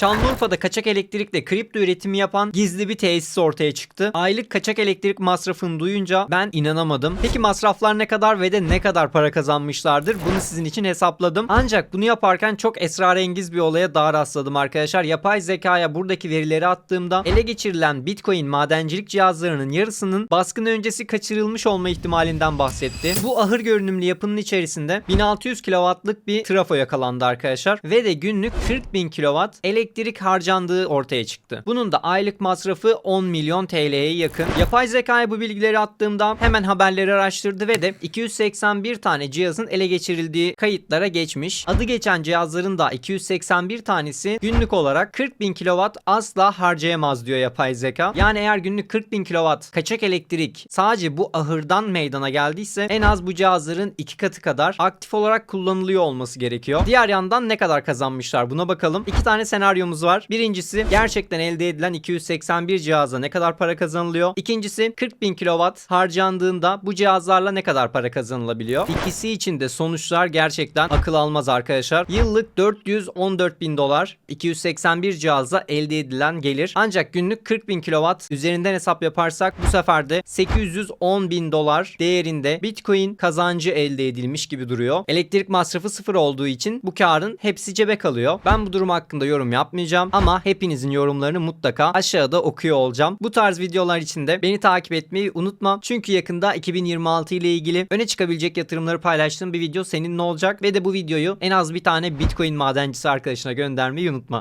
Şanlıurfa'da kaçak elektrikle kripto üretimi yapan gizli bir tesis ortaya çıktı. Aylık kaçak elektrik masrafını duyunca ben inanamadım. Peki masraflar ne kadar ve de ne kadar para kazanmışlardır? Bunu sizin için hesapladım. Ancak bunu yaparken çok esrarengiz bir olaya daha rastladım arkadaşlar. Yapay zekaya buradaki verileri attığımda ele geçirilen Bitcoin madencilik cihazlarının yarısının baskın öncesi kaçırılmış olma ihtimalinden bahsetti. Bu ahır görünümlü yapının içerisinde 1600 kW'lık bir trafo yakalandı arkadaşlar ve de günlük 40 bin kW elektrik harcandığı ortaya çıktı. Bunun da aylık masrafı 10 milyon TL'ye yakın. Yapay zekaya bu bilgileri attığımda hemen haberleri araştırdı ve de 281 tane cihazın ele geçirildiği kayıtlara geçmiş. Adı geçen cihazların da 281 tanesi günlük olarak 40 bin kW asla harcayamaz diyor yapay zeka. Yani eğer günlük 40 bin kW kaçak elektrik sadece bu ahırdan meydana geldiyse en az bu cihazların iki katı kadar aktif olarak kullanılıyor olması gerekiyor. Diğer yandan ne kadar kazanmışlar buna bakalım. İki tane senaryomuz var. Birincisi gerçekten elde edilen 281 cihaza ne kadar para kazanılıyor. İkincisi 40 bin kW harcandığında bu cihazlarla ne kadar para kazanılabiliyor. İkisi için de sonuçlar gerçekten akıl almaz arkadaşlar. Yıllık 414 bin dolar 281 cihazla elde edilen gelir. Ancak günlük 40 bin kW üzerinden hesap yaparsak bu sefer de 810 bin dolar değerinde Bitcoin kazancı elde edilmiş gibi duruyor. Elektrik masrafı sıfır olduğu için bu karın hepsi cebe kalıyor. Ben bu durum hakkında yorum yapmayacağım ama hepinizin yorumlarını mutlaka aşağıda okuyor olacağım. Bu tarz videolar için de beni takip etmeyi unutma. Çünkü yakında 2026 ile ilgili öne çıkabilecek yatırımları paylaştığım bir video seninle olacak ve de bu videoyu en az bir tane Bitcoin madencisi arkadaşına göndermeyi unutma.